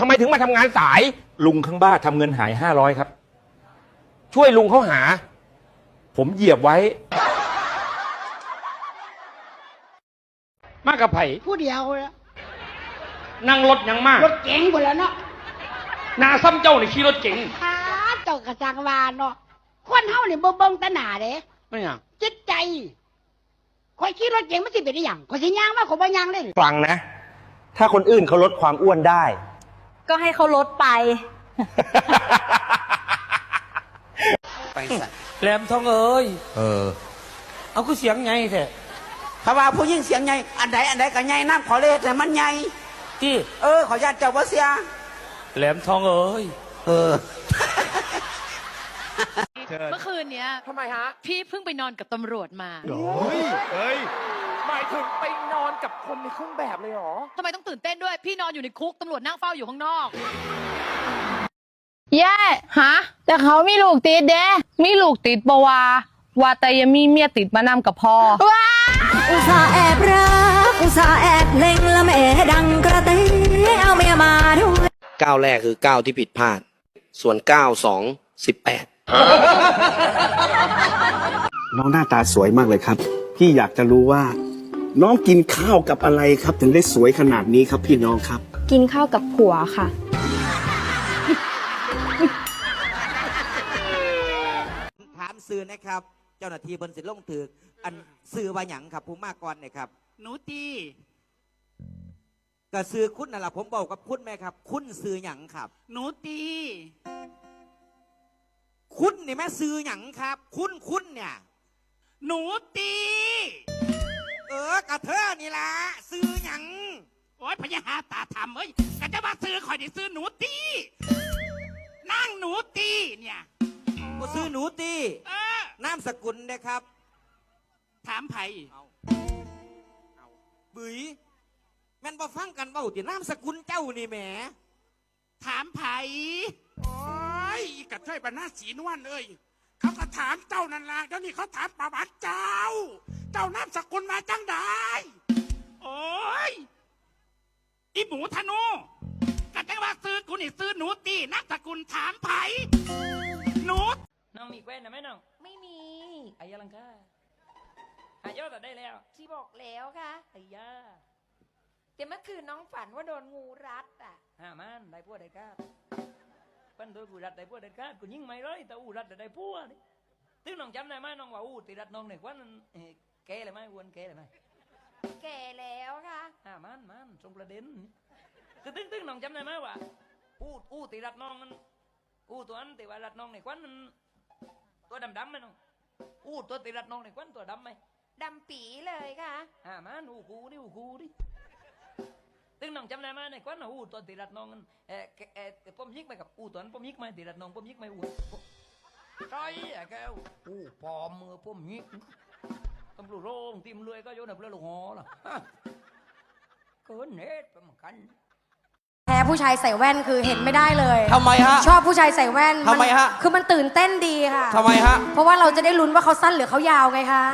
ทำไมถึงมาทำงานสาย ลุงข้างบ้านทำเงินหายห้าร้อยครับ ช่วยลุงเขาหา ผมเหยียบไว้ มากกับไผ่ผู้เดียวแล้วนั่งรถยังมาก รถเก๋งหมดแล้วเนาะหนาซ้ำเจ้าในขี่รถเก๋งหาเจ้ากระจังวานเนาะ คนเฮานี่บ่เบิ่งแตาหน้าเด้ไม่อยากจิตใจคอยขี่รถเก๋งมันสิเป็นได้หยังคอยสิย่างมาขอยบ่ย่างเลย ฟังนะ ถ้าคนอื่นเขาลดความอ้วนได้ ก็ให้เขาลดไป ไปสัตว์แหลมทองเอ้ย เออ เอาคือเสียงไงแท้ถ้าว่าผู้ยิ่งเสียงใหญ่อันใดอันใดก็ใหญ่น้ำขอเลขแต่มันใหญ่ที่เออ ขอญาตเจ้าบ่เสีย แหลมทองเอ้ย เออ เมื่อคืนเนี้ยทำไมฮะ พี่เพิ่งไปนอนกับตำรวจมาหมายถึงไปน อนกับคนในเครื่องแบบเลยเหรอ ทำไมต้องตื่นเต้นด้วย พี่นอนอยู่ในคุก ตำรวจนั่งเฝ้าอยู่ข้างนอก แย่ฮะ แต่เขามีลูกติดเด้มีลูกติดบวาว่าแต่ยังมีเมียติดมานำกับพ่ออุตส่าห์แอบรักอุตส่าห์แอบเล็งและแม่ดังกระเตเอาเมียมาด้วยก้าวแรกคือก้าวที่ผิดพลาด ส่วนก้าวสองสิบแปดน้องหน้าตาสวยมากเลยครับ พี่อยากจะรู้ว่า น้องกินข้าวกับอะไรครับ ถึงได้สวยขนาดนี้ครับพี่น้องครับ กินข้าวกับผัวค่ะ ถามสื่อนะครับ เจ้าหน้าที่บนสิลงถืออันสื่อว่าหยังครับผู้มากก่อนเนี่ยครับหนูตีก็สื่อคุณนั่นแหละผมบอกกับคุณไหมครับ คุณสื่อหยังครับ หนูตีคุณนี่แม่สื่อหยังครับ คุณคุณเนี่ย หนูตี เออกระเทอนี่ละสื่อหยังโอ้ยพญาหาตาทำเอ้ยก็จะมาซื้อข่อยได้ซื้อหนูตีนั่งหนูตีเนี่ยก็ซื้อหนูตีเออ นามสกุลนะครับ ถามไผ่บุ๋ยแม่นบ่ฟังกันเว่าตินามสกุลเจ้านี่แหมถามไผ่โอ้ยอีกระเทยบรรณาสีนวลเอ้ยเขาก็ถามเจ้านั่นละเดี๋ยวนี้เขาถามประวัติเจ้าเจ้านามสกุลมาจังได้ โอ้ย อีหมูธนูกะจังว่าซื้อกูนี่ซื้อหนูตีนามสกุลถามไผ่หนูน้องมีแควนนะไหมน้องไม่มีอายาลังกาหายอดแต่ได้แล้วที่บอกแล้วค่ะอายาแต่เมื่อคืนน้องฝันว่าโดนงูรัดอะห้ามันได้พวกได้กาดเปั้นโดยกูรัดได้พวกได้กาดกูยิงไม่เลยแต่อูรัดได้พวกนี่ตึ้งน้องจำได้ไหมน้องว่าอูตีรัดน้องในควันนั้นเอ่อ แกเลยไหมวนแกเลยไหมแก่แล้วค่ะห้ามันมันตรงประเด็นคือตึ้งตึ้งน้องจำได้ไหมว่าอูอูตีรัดน้องนั้นอูตัวนั้นตีว่ารัดน้องในควันนั้นตัวดำดำๆไหมน้องอูตัวตีรัดน้องในควันตัวดำไหมดำปีเลยค่ะ อ่ามันอูกูดิอูกูดิตึงน้องจำได้ไหมในควันน่ะอูตัวตีรัดน้องกันเออแกเออผมยิกไปกับอูตัวนั้นผมยิกไหมตีรัดน้องผมยิกไหมอูใช่อะแกวอูปอมมือผมยิกตำรวจโรงทีมรวยก็ โยนเอาเปลือกลูกหอล่ะเกินเน็ตไปเหมือนกันแพ้ผู้ชายใส่แว่นคือเห็นไม่ได้เลยทำไมฮะชอบผู้ชายใส่แว่นนทำไมฮะ คือมันตื่นเต้นดีค่ะ ทำไมฮะ เพราะว่าเราจะได้ลุ้นว่าเขาสั้นหรือเขายาวไงคะ